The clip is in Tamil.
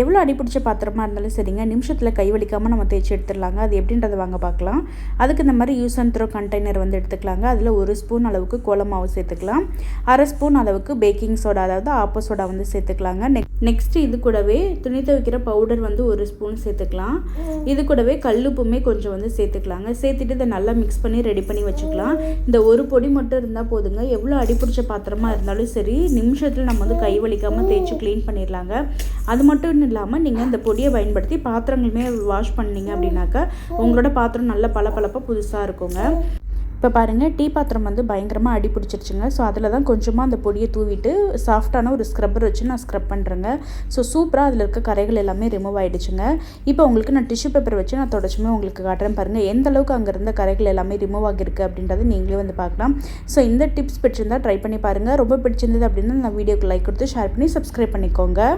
எவ்வளோ அடிப்பிடிச்ச பாத்திரமாக இருந்தாலும் சரிங்க. நிமிஷத்தில் கை வலிக்காமல் நம்ம தேய்ச்சி எடுத்துடலாங்க. அது எப்படின்றத வாங்க பார்க்கலாம். அதுக்கு இந்த மாதிரி யூஸ் அண்ட் த்ரோ கண்டெய்னர் வந்து எடுத்துக்கலாங்க. அதில் ஒரு ஸ்பூன் அளவுக்கு கோலமாவு சேர்த்துக்கலாம். அரை ஸ்பூன் அளவுக்கு பேக்கிங் சோடா அதாவது ஆப்போ சோடா வந்து சேர்த்துக்கலாங்க. நெக் நெக்ஸ்ட்டு இது கூடவே துணி துவைக்கிற பவுடர் வந்து ஒரு ஸ்பூன் சேர்த்துக்கலாம். இது கூடவே கல்லுப்புமே கொஞ்சம் வந்து சேர்த்துக்கலாங்க. சேர்த்துட்டு இதை நல்லா மிக்ஸ் பண்ணி ரெடி பண்ணி வச்சுக்கலாம். இந்த ஒரு பொடி மட்டும் இருந்தால் போதுங்க. எவ்வளோ அடிப்பிடிச்ச பாத்திரமாக இருந்தாலும் சரி நிமிஷத்தில் நம்ம வந்து கை வலிக்காமல் தேய்ச்சி க்ளீன் பண்ணிடலாங்க. அது மட்டும் இல்லாமல் நீங்கள் இந்த பொடியை பயன்படுத்தி பாத்திரங்களுமே வாஷ் பண்ணீங்க அப்படின்னாக்கா உங்களோட பாத்திரம் நல்ல பளபளப்பாக புதுசாக இருக்குங்க. இப்போ பாருங்கள் டீ பாத்திரம் வந்து பயங்கரமாக அடி பிடிச்சிருச்சுங்க. ஸோ அதில் தான் கொஞ்சமாக அந்த பொடியை தூவிட்டு சாஃப்டான ஒரு ஸ்க்ரப்பர் வச்சு நான் ஸ்க்ரப் பண்ணுறேங்க ஸோ சூப்பராக அதில் இருக்க கரைகள் எல்லாமே ரிமூவ் ஆகிடுச்சுங்க இப்போ உங்களுக்கு நான் டிஷ்யூ பேப்பர் வச்சு நான் தொடச்சுமே உங்களுக்கு காட்டுறேன் பாருங்கள் எந்த அளவுக்கு அங்கே இருந்த கரைகள் எல்லாமே ரிமூவ் ஆகிருக்கு அப்படின்றத நீங்களே வந்து பார்க்கலாம். ஸோ இந்த டிப்ஸ் பிடிச்சிருந்தா ட்ரை பண்ணி பாருங்கள் ரொம்ப பிடிச்சிருந்தது அப்படின்னா நான் வீடியோக்கு லைக் கொடுத்து ஷேர் பண்ணி சப்ஸ்கிரைப் பண்ணிக்கோங்க.